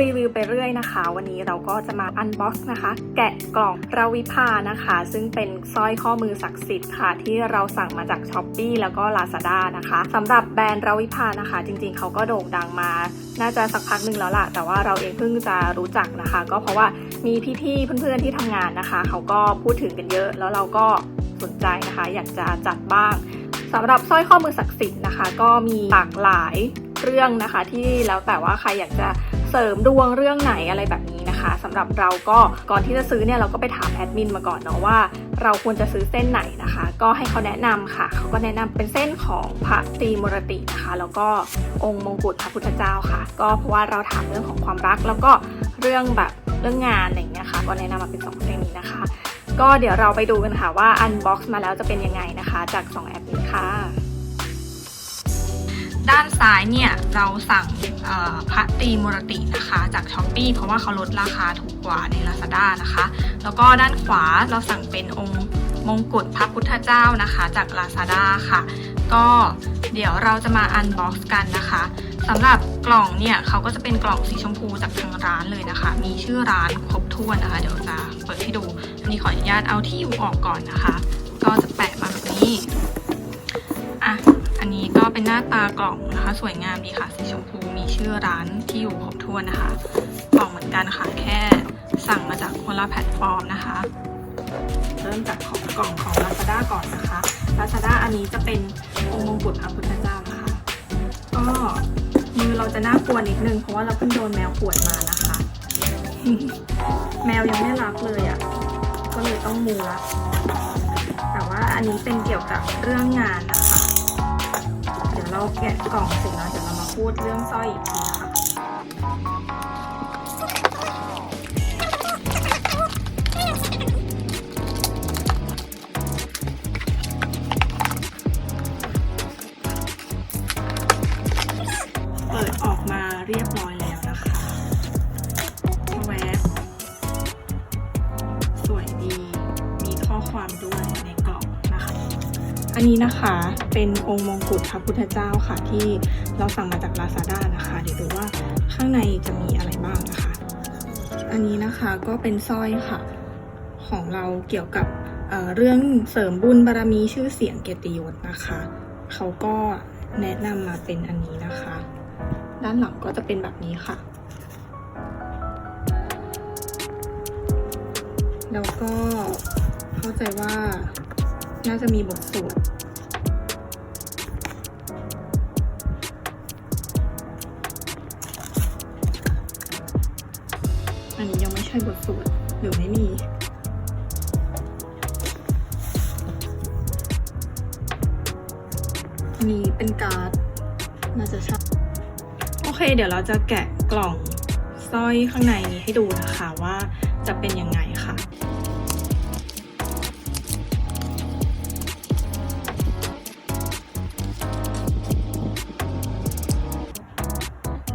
รีวิวไปเรื่อยนะคะ วันนี้เราก็จะมาอันบ็อกซ์นะคะ แกะกล่องราวิภานะคะ ซึ่งเป็นสร้อยข้อมือศักดิ์สิทธิ์ค่ะ ที่เราสั่งมาจาก s h อ p e e แล้วก็ Lazada นะคะสำหรับแบรนด์ราวิภานะคะ จริงๆ เขาก็โด่งดังมา น่าจะสักพักหนึ่งแล้วล่ะ แต่ว่าเราเองเพิ่งจะรู้จักนะคะ ก็เพราะว่ามีพี่ๆเพื่อนๆที่ทำงานนะคะ เขาก็พูดถึงกันเยอะ แล้วเราก็สนใจนะคะ อยากจะจัดบ้างสำหรับสร้อยข้อมือศักดิ์สิทธิ์นะคะ ก็มีหลากหลายเรื่องนะคะ ที่แล้วแต่ว่าใครอยากจะ เสริมดวงเรื่องไหนอะไรแบบนี้นะคะสำหรับเราก็ก่อนที่จะซื้อเนี่ยเราก็ไปถามแอดมินมาก่อนเนาะว่า เราควรจะซื้อเส้นไหนนะคะ ก็ให้เขาแนะนำค่ะ เขาก็แนะนำเป็นเส้นของพระตรีมรตินะคะ แล้วก็องค์มงกุฎพระพุทธเจ้าค่ะ ก็เพราะว่าเราถามเรื่องของความรักแล้วก็เรื่องแบบเรื่องงานอะไรอย่างเงี้ยค่ะก็แนะนำมาเป็นสองเส้นนี้นะคะ ก็เดี๋ยวเราไปดูกันค่ะว่าอันบ็อกซ์มาแล้วจะเป็นยังไงนะคะ จาก 2 แอปนี้ค่ะ ด้ายเนี่ยเราสั่งพระตีมรตินะคะจากช้อปปีเพราะว่าเขาลดราคาถูกกว่าใน Lazada นะคะ แล้วก็ด้านขวาเราสั่งเป็นองค์มงกุฎพระพุทธเจ้านะคะจาก Lazada ค่ะ ก็เดี๋ยวเราจะมาอันบ็อกซ์กันนะคะสำหรับกล่องเนี่ยเขาก็จะเป็นกล่องสีชมพูจากทางร้านเลยนะคะ มีชื่อร้านครบถ้วนนะคะ เดี๋ยวจะเปิดให้ดูอันนี้ขออนุญาตเอาที่อยู่ออกก่อนนะคะ ก็จะแปะมาแบบนี้อะ นี้ก็เป็นหน้าตากล่องนะคะ สวยงามดีค่ะสีชมพูมีชื่อร้านที่อยู่ครบถ้วนนะคะ กล่องเหมือนกันค่ะแค่สั่งมาจากคนละแพลตฟอร์มนะคะ เริ่มจากของกล่องของ Lazada ก่อนนะคะ Lazada อันนี้จะเป็นองค์มงกุฎพระพุทธเจ้านะคะ ก็มือเราจะน่ากลัวนิดนึงเพราะว่าเราเพิ่งโดนแมวขวนมานะคะ แมวยังไม่รับเลยอะ่ะก็เลยต้องมูละแต่ว่าอันนี้เป็นเกี่ยวกับเรื่องงานนะคะ เราแกะกล่องเสร็จแล้วเดี๋ยวเรามาพูดเรื่องสร้อยอีกที อันนี้นะคะเป็นองค์มงกุฎพระพุทธเจ้าค่ะ ที่เราสั่งมาจาก Lazada นะคะ เดี๋ยวดูว่าข้างในจะมีอะไรบ้างนะคะ อันนี้นะคะก็เป็นสร้อยค่ะของเราเกี่ยวกับเเรื่องเสริมบุญบารมีชื่อเสียงเกียรติยศนะคะเขาก็แนะนำมาเป็นอันนี้นะคะ ด้านหลังก็จะเป็นแบบนี้ค่ะ แล้วก็เข้าใจว่า น่าจะมีบทสวดอันนี้ยังไม่ใช่บทสวดหรือไม่มีนี้เป็นการ์ดน่าจะใช่โอเค เดี๋ยวเราจะแกะกล่องสร้อยข้างในนี้ให้ดูนะคะว่าจะเป็นยังไงค่ะ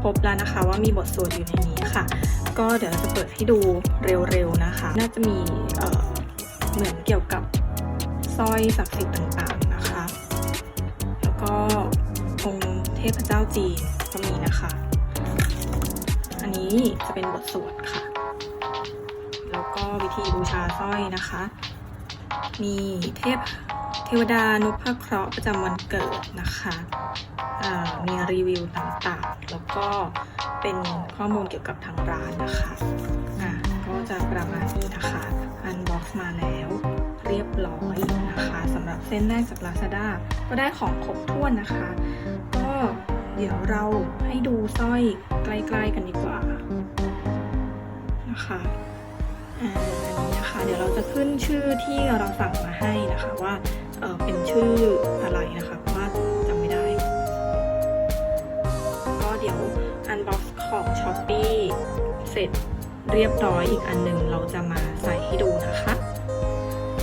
พบแล้วนะคะว่ามีบทสวดอยู่ในนี้ค่ะ ก็เดี๋ยวจะเปิดให้ดูเร็วๆนะคะ น่าจะมีเเหมือนเกี่ยวกับสร้อยศักดิ์สิทธิ์ต่างๆนะคะ แล้วก็องค์เทพเจ้าจีนก็มีนะคะ อันนี้จะเป็นบทสวดค่ะ แล้วก็วิธีบูชาสร้อยนะคะ มีเทพ วดานุพเคราะห์ประจำวันเกิดนะคะมีรีวิวต่างๆ แล้วก็เป็นข้อมูลเกี่ยวกับทางร้านนะคะอ่าก็จะประมาณนี้นะคะ อันบ็อกซ์มาแล้วเรียบร้อยนะคะสำหรับเส้นแรกจาก Lazada ก็ได้ของครบถ้วนนะคะ ก็เดี๋ยวเราให้ดูสร้อยใกล้ๆกันดีกว่านะคะอันนี้นะคะ เดี๋ยวเราจะขึ้นชื่อที่เราสั่งมาให้นะคะว่าเออเป็นชื่ออะไรนะคะเพราะว่าจำไม่ได้ ก็เดี๋ยวอันบ็อกซ์ของ s h อ p e e เสร็จเรียบร้อยอีกอันหนึ่งเราจะมาใส่ให้ดูนะคะ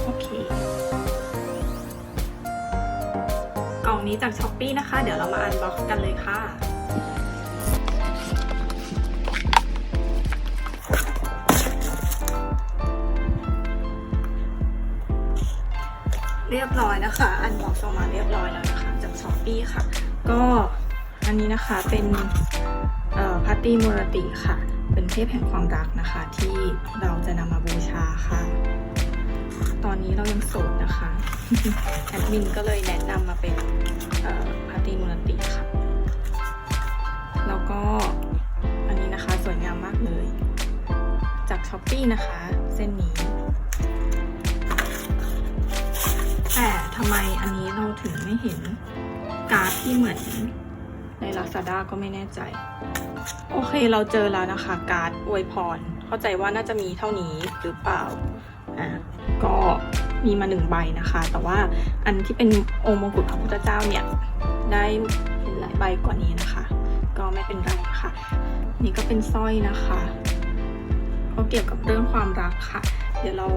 โอเค กล่องนี้จาก s h อ p e e นะคะ เดี๋ยวเรามาอันบ็อกซ์กันเลยค่ะ เรียบร้อยนะคะ อันบ็อกซ์ออกมาเรียบร้อยแล้วนะคะ จาก s h อ p e e ค่ะ ก็อันนี้นะคะเป็นพัตตีมูรติค่ะ เป็นเทพแห่งความรักนะคะ ที่เราจะนำมาบูชาค่ะ ตอนนี้เรายังโสดนะคะ แอดมินก็เลยแนะนำมาเป็นพาร์ตี้มูลติค่ะ แล้วก็อันนี้นะคะสวยงามมากเลย จากช้อปปี้นะคะ เส้นนี้ ไมอันนี้เราถึงไม่เห็นการ์ดที่เหมือนใน Lazada ก็ไม่แน่ใจ โอเคเราเจอแล้วนะคะ การ์ดอวยพร เข้าใจว่าน่าจะมีเท่านี้หรือเปล่าอะก็มีมาหนึ่งใบนะคะ แต่ว่าอันที่เป็นองค์มงกุฎพระพุทธเจ้าเนี่ย ได้เห็นหลายใบกว่านี้นะคะ ก็ไม่เป็นไรค่ะ นี่ก็เป็นสร้อยนะคะก็เกี่ยวกับเรื่องความรักค่ะ เดี๋ยวเรา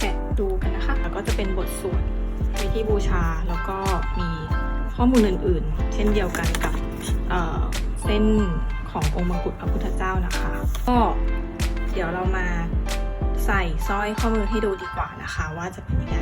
แกะดูกันนะคะ แล้วก็จะเป็นบทสวด วิธีบูชาแล้วก็มีข้อมูลอื่น ๆ เช่นเดียวกันกับเเส้นขององค์มงกุฎพระพุทธเจ้านะคะ ก็เดี๋ยวเรามาใส่สร้อยข้อมือให้ดูดีกว่านะคะ ว่าจะเป็นยังไง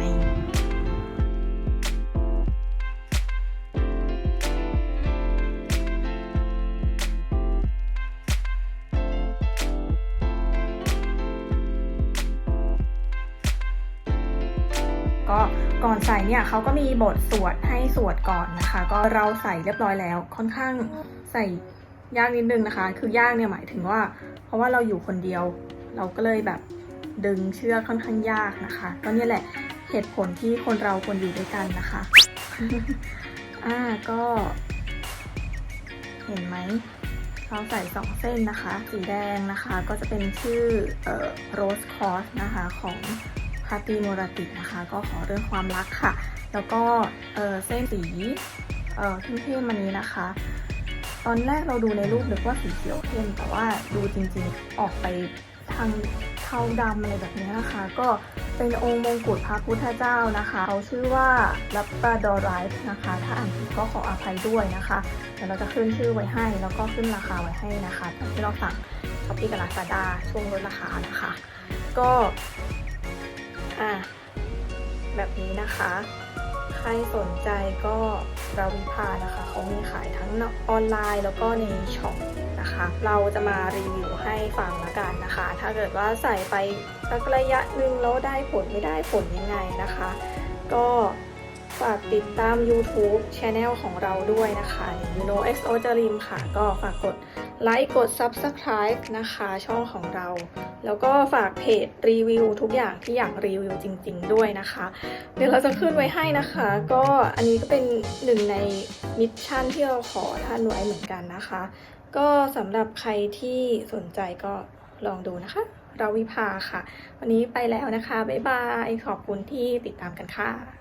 ก็ ก่อนใส่เนี่ยเขาก็มีบทสวดให้สวดก่อนนะคะ ก็เราใส่เรียบร้อยแล้ว ค่อนข้างใส่ยากนิดนึงนะคะ คือยากเนี่ยหมายถึงว่า เพราะว่าเราอยู่คนเดียว เราก็เลยแบบดึงเชือกค่อนข้างยากนะคะ ก็เนี่ยแหละเหตุผลที่คนเราควรอยู่ด้วยกันนะคะ อ่าก็ เห็นไหมเราใส่สองเส้นนะคะ สีแดงนะคะ ก็จะเป็นชื่อเอ่อ Rose Cross นะคะของาตีโมราตินะคะ ก็ขอเรื่องความรักค่ะ แล้วก็เเส้นสีเอ่เข้มๆมันนี้นะคะ ตอนแรกเราดูในรูปนึกว่าสีเขียวเข้มแต่ว่าดูจริงๆออกไปทางเทาดำอะไรแบบนี้นะคะ ก็เป็นองค์มงกุฎพระพุทธเจ้านะคะเขาชื่อว่าลับปาดอไรส์นะคะ ถ้าอ่านผิดก็ขออภัยด้วยนะคะเดี๋ยวเราจะขึ้นชื่อไว้ให้ แล้วก็ขึ้นราคาไว้ให้นะคะตามที่เราสั่งช้อปปี้กับลาซาด้าช่วงลดราคานะคะ ก็ อะแบบนี้นะคะ ใครสนใจก็เราวิพานะคะเขามีขายทั้งออนไลน์แล้วก็ในช็อปนะคะ เราจะมารีวิวให้ฟังละกันนะคะ ถ้าเกิดว่าใส่ไปสักระยะหนึ่งแล้วได้ผลไม่ได้ผลยังไงนะคะ ก็ฝากติดตาม YouTube Channel ของเราด้วยนะคะ Uno XO จริมค่ะ ก็ฝากกด ไลค์กด Subscribe นะคะช่องของเรา แล้วก็ฝากเพจรีวิวทุกอย่างที่อยากรีวิวจริง ๆ ด้วยนะคะ เดี๋ยวเราจะขึ้นไว้ให้นะคะ ก็อันนี้ก็เป็นหนึ่งในมิชชั่นที่เราขอท่านไว้เหมือนกันนะคะ ก็สำหรับใครที่สนใจก็ลองดูนะคะ เราวิภาค่ะ วันนี้ไปแล้วนะคะ บ๊ายบาย ขอบคุณที่ติดตามกันค่ะ